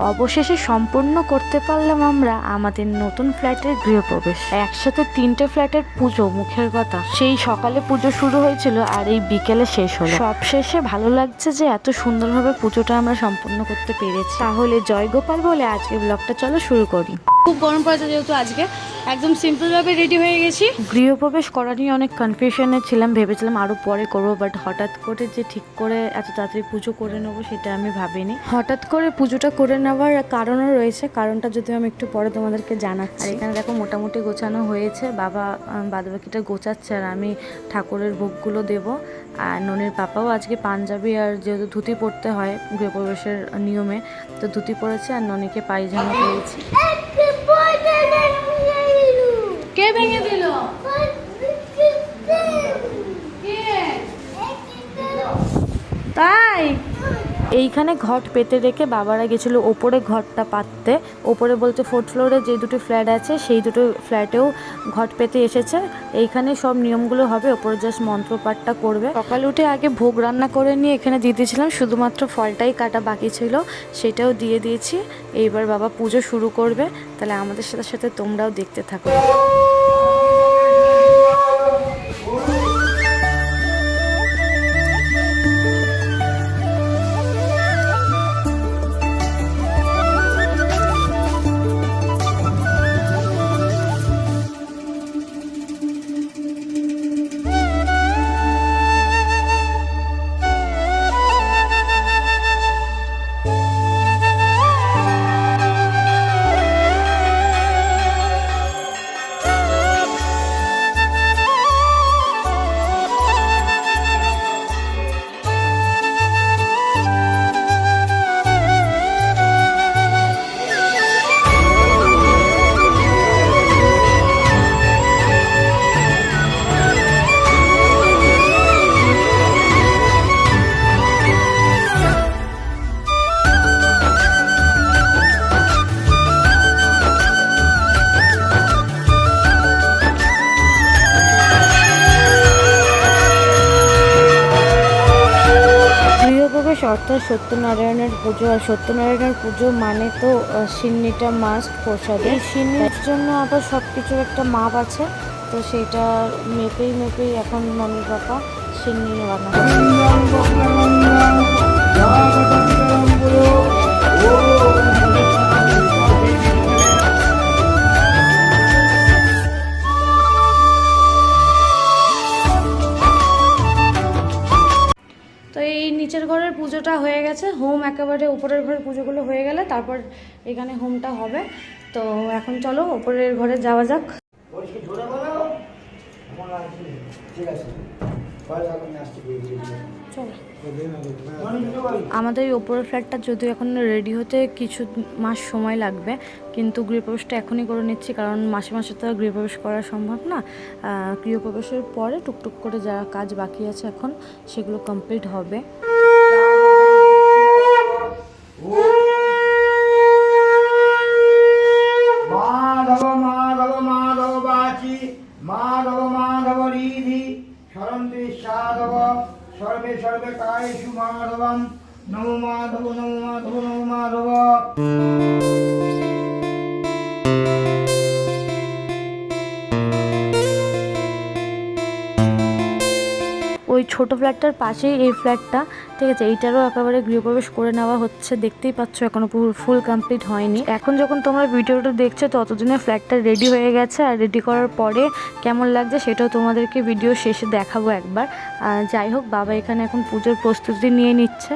অবশেষে সম্পূর্ণ করতে পারলাম আমরা আমাদের নতুন ফ্ল্যাটের গৃহপ্রবেশ। একসাথে তিনটে ফ্ল্যাটের পুজো মুখের কথা। সেই সকালে পুজো শুরু হয়েছিল আর এই বিকেলে শেষ হলো। সব শেষে ভালো লাগছে যে এত সুন্দরভাবে পুজোটা আমরা সম্পূর্ণ করতে পেরেছি। তাহলে জয়গোপাল বলে আজকে ব্লগটা চলো শুরু করি। খুব গরম পড়েছে যেহেতু আজকে। একদম সিম্পলভাবে রেডি হয়ে গেছি। গৃহপ্রবেশ করা নিয়ে অনেক কনফিউশনে ছিলাম ভেবেছিলাম আরও পরে করব বাট হঠাৎ করে যে ঠিক করে এত তাড়াতাড়ি পুজো করে নেব সেটা আমি ভাবিনি। হঠাৎ করে পুজোটা করে নেওয়ার কারণও রয়েছে কারণটা যদি আমি একটু পরে তোমাদেরকে জানাচ্ছি। আর এখানে দেখো মোটামুটি গোছানো হয়েছে বাবা বাদবাকিটা গোছাচ্ছে আর আমি ঠাকুরের ভোগগুলো দেব। আর ননির পাপাও আজকে পাঞ্জাবি আর যেহেতু ধুতি পরতে হয় গৃহপ্রবেশের নিয়মে তো ধুতি পরেছে আর ননিকে পায়জামা পেয়েছি কে ভেঙে দিল? তাই? এইখানে ঘট পেতে রেখে বাবারা গেছিল ওপরে ঘরটা পাততে। ওপরে বলতে ফোর্থ ফ্লোরে যে দুটো ফ্ল্যাট আছে, সেই দুটো ফ্ল্যাটেও ঘট পেতে এসেছে। এইখানে সব নিয়মগুলো হবে, ওপরে জাস্ট মন্ত্রপাঠটা করবে। সকাল উঠে আগে ভোগ রান্না করে নিয়ে এখানে দিয়ে দিয়েছিলাম, শুধুমাত্র ফলটাই কাটা বাকি ছিল, সেটাও দিয়ে দিয়েছি। এইবার বাবা পুজো শুরু করবে, তাহলে আমাদের সাথে সাথে তোমরাও দেখতে থাকো। অর্থাৎ সত্যনারায়ণের পুজো আর সত্যনারায়ণের পুজো মানে তো সিন্নিটা মাস্ট প্রসাদ এই সিন্নির জন্য আবার সব কিছুর একটা মাপ আছে তো সেটা মেপেই মেপেই এখন মনির পাপা সিন্নি বানাচ্ছে নিচের ঘরের পুজোটা হয়ে গেছে। হোম একেবারে উপরের ঘরের পুজোগুলো হয়ে গেলে তারপর এখানে হোমটা হবে। তো এখন চলো উপরের ঘরে যাওয়া যাক। আমাদের এই ওপরের ফ্ল্যাটটা যদিও এখন রেডি হতে কিছু মাস সময় লাগবে কিন্তু গৃহপ্রবেশটা এখনই করে নিচ্ছি কারণ মাসে মাসে তো আর গৃহপ্রবেশ করা সম্ভব না। গৃহপ্রবেশের পরে টুকটুক করে যারা কাজ বাকি আছে এখন সেগুলো কমপ্লিট হবে। ছোট ফ্ল্যাটটার পাশেই এই ফ্ল্যাটটা, ঠিক আছে? এইটারও একেবারে গৃহপ্রবেশ করে নেওয়া হচ্ছে, দেখতেই পাচ্ছ এখনও পুরো ফুল কমপ্লিট হয়নি। এখন যখন তোমরা ভিডিওটা দেখছ, ততদিনে ফ্ল্যাটটা রেডি হয়ে গেছে। আর রেডি করার পরে কেমন লাগছে সেটাও তোমাদেরকে ভিডিও শেষে দেখাবো একবার। যাই হোক, বাবা এখানে এখন পুজোর প্রস্তুতি নিয়ে নিচ্ছে।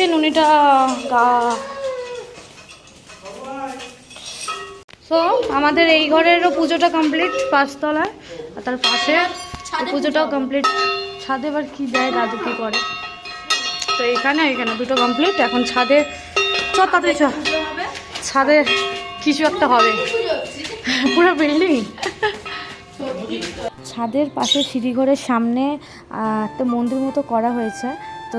করেছে নুনিটা গা। তো আমাদের এই ঘরেরও পুজোটা কমপ্লিট পাঁচতলায় আর তার পাশে পুজোটাও কমপ্লিট ছাদে এবার কি দেয় দাদু কি করে? তো এখানে এখানে দুটো কমপ্লিট এখন ছাদে চ তাড়াতাড়ি চ। ছাদে কিছু একটা হবে। পুরো বিল্ডিং ছাদের পাশে সিঁড়িঘরের সামনে একটা মন্দির মতো করা হয়েছে। তো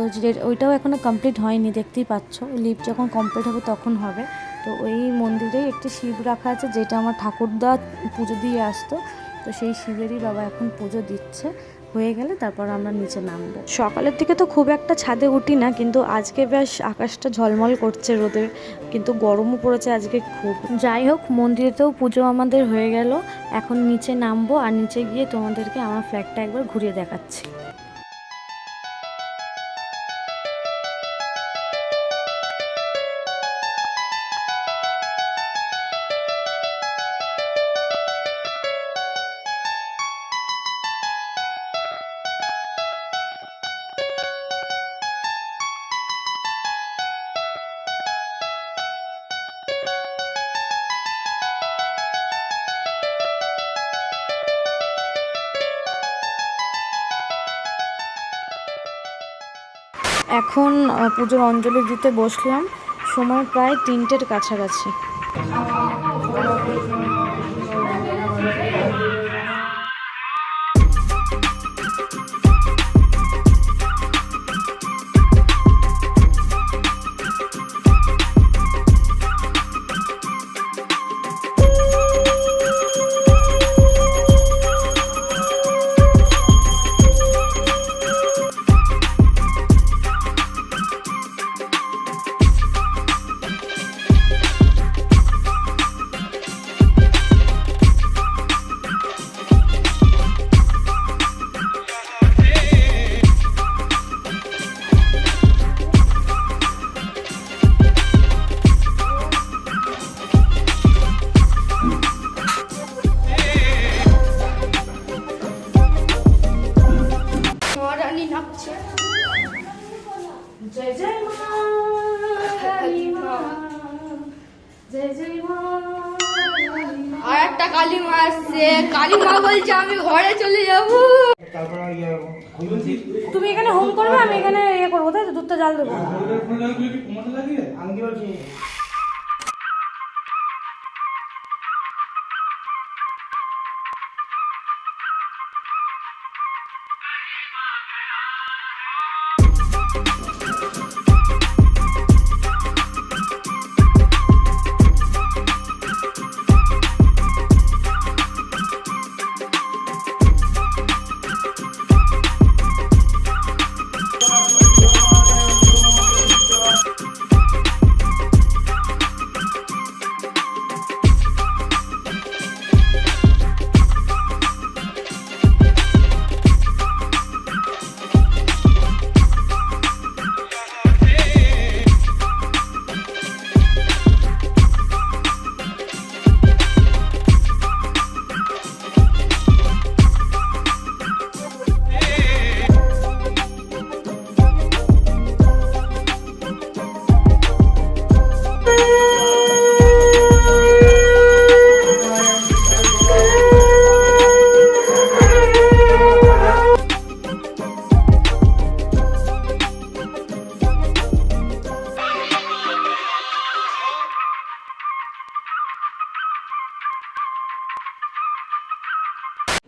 ওইটাও এখনও কমপ্লিট হয়নি, দেখতেই পাচ্ছ। লিফট যখন কমপ্লিট হবে তখন হবে। তো ওই মন্দিরেই একটি শিব রাখা আছে, যেটা আমার ঠাকুরদা পুজো দিয়ে আসতো। তো সেই শিবেরই বাবা এখন পুজো দিচ্ছে। হয়ে গেলে তারপর আমরা নিচে নামবো। সকালের দিকে তো খুব একটা ছাদে উঠি না, কিন্তু আজকে বেশ আকাশটা ঝলমল করছে রোদে কিন্তু গরমও পড়েছে আজকে খুব। যাই হোক, মন্দিরেতেও পুজো আমাদের হয়ে গেল। এখন নিচে নামবো, আর নিচে গিয়ে তোমাদেরকে আমার ফ্ল্যাটটা একবার ঘুরিয়ে দেখাচ্ছি। এখন পুজোর অঞ্জলি দিতে বসলাম। সময় প্রায় তিনটের কাছাকাছি। কালী মা বলছে আমি ঘরে চলে যাব। তুমি এখানে হোম করবে আমি এখানে ইয়ে করব তাই তো? দুধটা জাল দেবো।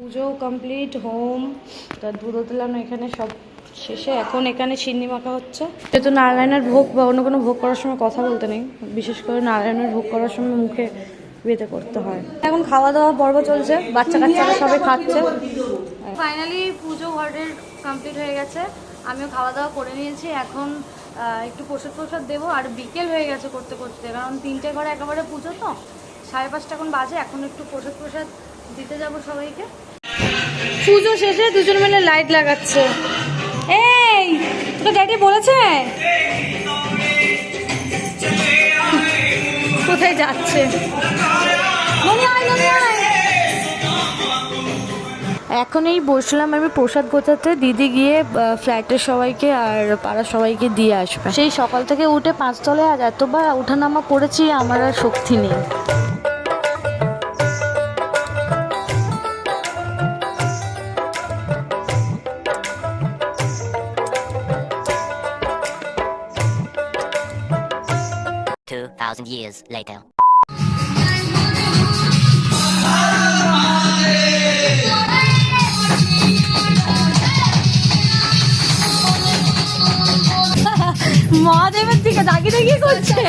পুজো কমপ্লিট হোম, তার দুধ দিলাম এখানে সব শেষে। এখন এখানে চিনি মাখা হচ্ছে। যেহেতু নারায়ণের ভোগ বা অন্য কোনো ভোগ করার সময় কথা বলতে নেই। বিশেষ করে নারায়ণের ভোগ করার সময় মুখে বেতে করতে হয়। এখন খাওয়া দাওয়া পর্ব চলছে। বাচ্চা কাচ্চারা সবাই খাচ্ছে। ফাইনালি পুজো ঘরের কমপ্লিট হয়ে গেছে। আমিও খাওয়া দাওয়া করে নিয়েছি। এখন একটু প্রসাদ প্রসাদ দেবো। আর বিকেল হয়ে গেছে করতে করতে। কারণ তিনটে ঘরে একেবারে পুজো তো। সাড়ে পাঁচটা এখন বাজে। এখন একটু প্রসাদ প্রসাদ দিতে যাব সবাইকে। পুজো শেষে দুজন মিলে লাইট লাগাচ্ছে। এই তোকে ড্যাডি বলেছে? কোথায় যাচ্ছে। এখন এই বসলাম আমি প্রসাদ গোছাতে দিদি গিয়ে ফ্ল্যাটের সবাইকে আর পাড়ার সবাইকে দিয়ে আসবে। সেই সকাল থেকে উঠে পাঁচতলায় আর এতবার ওঠানামা করেছি আমার আর শক্তি নেই। Two thousand years later. মহাদেবের দিকে করছে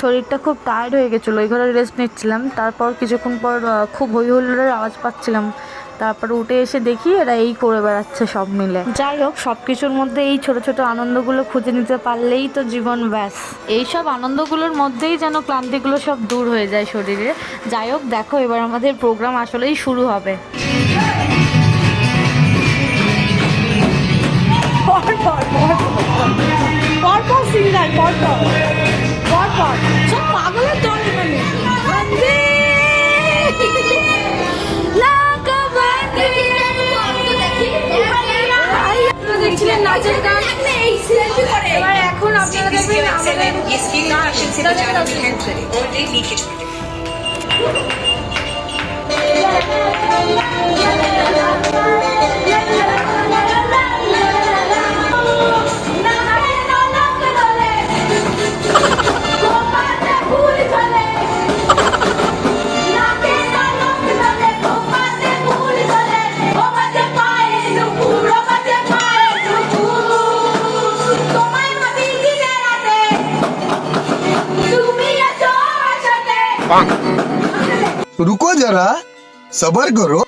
শরীরটা খুব টায়ার্ড হয়ে গেছিল। ওই ঘরে রেস্ট নিচ্ছিলাম। তারপর কিছুক্ষণ পর খুব হই হুল্লোড়ের আওয়াজ পাচ্ছিলাম। তারপর উঠে এসে দেখি এরা এই করে বেড়াচ্ছে সব মিলে। যাই হোক সব কিছুর মধ্যে এই ছোট ছোট আনন্দগুলো খুঁজে নিতে পারলেই তো জীবন ব্যাস। এই সব আনন্দগুলোর মধ্যেই যেন ক্লান্তিগুলো সব দূর হয়ে যায় শরীরে। যাই হোক দেখো এবার আমাদের প্রোগ্রাম আসলেই শুরু হবে। এবার এখন আপনারা দেখবেন আমাদের रुको जरा सबर करो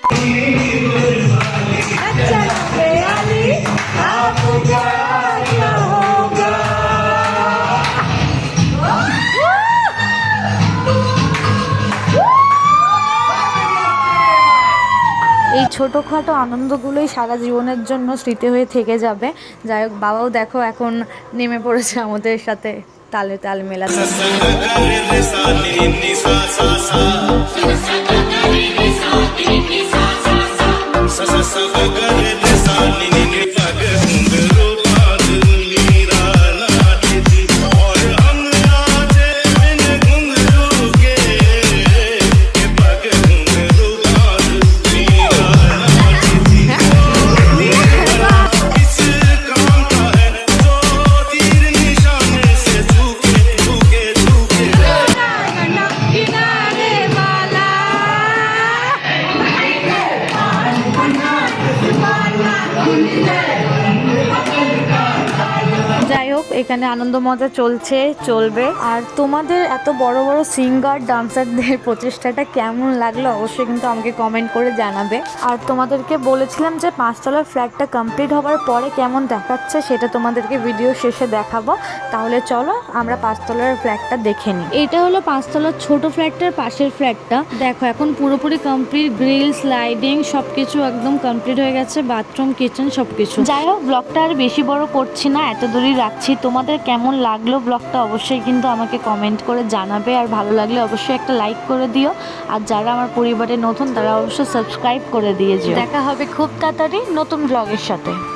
এই ছোটোখাটো আনন্দগুলোই সারা জীবনের জন্য স্মৃতি হয়ে থেকে যাবে যাই হোক বাবাও দেখো এখন নেমে পড়েছে আমাদের সাথে তালে তাল মেলাতে যাই হোক এখানে আনন্দ মজা চলছে চলবে। আর তোমাদের এত বড় বড় সিঙ্গার ডান্সারদের প্রচেষ্টাটা কেমন লাগল অবশ্যই কিন্তু আমাকে কমেন্ট করে জানাবে। আর তোমাদেরকে বলেছিলাম যে পাঁচতলার ফ্ল্যাটটা কমপ্লিট হওয়ার পরে কেমন দেখাচ্ছে সেটা তোমাদেরকে ভিডিও শেষে দেখাবো। তাহলে চলো আমরা পাঁচতলার ফ্ল্যাটটা দেখে নিই। এটা হলো পাঁচতলার ছোট ফ্ল্যাটটার পাশের ফ্ল্যাটটা দেখো এখন পুরোপুরি কমপ্লিট গ্রিল স্লাইডিং সব কিছু একদম কমপ্লিট হয়ে গেছে বাথরুম কিচেন সব কিছু যাই হোক ব্লগটা আর বেশি বড় করছি না এত দূরই রাখছি তোমাদের কেমন লাগল ব্লগটা অবশ্যই কিন্তু আমাকে কমেন্ট করে জানাবে। আর ভালো লাগলে অবশ্যই একটা লাইক করে দিও। আর যারা আমার পরিবারে নতুন, তারা অবশ্যই সাবস্ক্রাইব করে দিয়ে যেও। দেখা হবে খুব তাড়াতাড়ি নতুন ব্লগের সাথে।